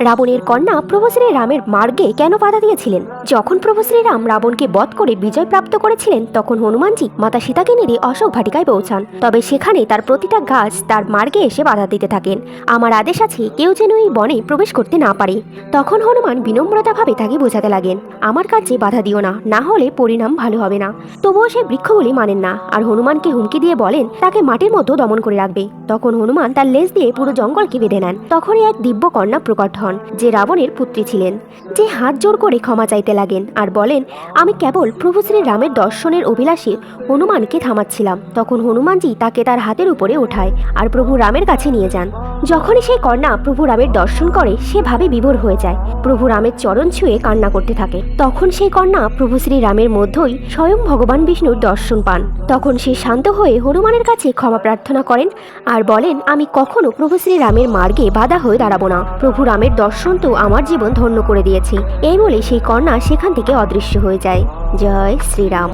রাবণের কন্যা প্রভু শ্রী রামের মার্গে কেন বাধা দিয়েছিলেন? যখন প্রভু শ্রীরাম রাবণকে বধ করে বিজয় প্রাপ্ত করেছিলেন, তখন হনুমানজি মাতা সীতাকে নিয়ে অশোক ভাটিকায় পৌঁছান। তবে সেখানে তার প্রতিটা গাছ তার মার্গে এসে বাধা দিতে থাকেন। আমার আদেশ আছে, কেউ যেন এই বনে প্রবেশ করতে না পারে। তখন হনুমান বিনম্রতাভাবে তাকে বোঝাতে লাগেন, আমার কাজে বাধা দিও না না হলে পরিণাম ভালো হবে না। তবুও সে বৃক্ষগুলি মানেন না। আর হনুমানকে হুমকি দিয়ে বলেন, তাকে মাটির মতো দমন করে রাখবে। তখন হনুমান তার লেজ দিয়ে পুরো জঙ্গলকে বেঁধে নেন। তখনই এক দিব্য কন্যা প্রকট হন, যে রাবণের পুত্রী ছিলেন। যে হাত জোর করে ক্ষমা চাইতে লাগেন আর বলেন, আমি কেবল প্রভু শ্রী রামের দর্শনের অভিলাষে হনুমানকে থামাচ্ছিলাম। তখন হনুমানজি তাকে তার হাতের উপরে ওঠায় আর প্রভু রামের কাছে নিয়ে যান। যখনই সেই কন্যা প্রভু রামের দর্শন করে সে ভাবে বিভোর হয়ে যায়। প্রভু রামের চরণ ছুঁয়ে কান্না করতে থাকে। তখন সেই কন্যা প্রভু শ্রী রামের মধ্যেই স্বয়ং ভগবান বিষ্ণুর দর্শন পান। তখন সে শান্ত হয়ে হনুমানের কাছে ক্ষমা প্রার্থনা করেন আর বলেন, আমি কখনো প্রভু শ্রী রামের মার্গে বাধা হয়ে দাঁড়াবো না। প্রভু রামের দর্শন তো আমার জীবন ধন্য করে দিয়েছে। এই বলে সেই কন্যা সেখান থেকে অদৃশ্য হয়ে যায়। জয় শ্রীরাম।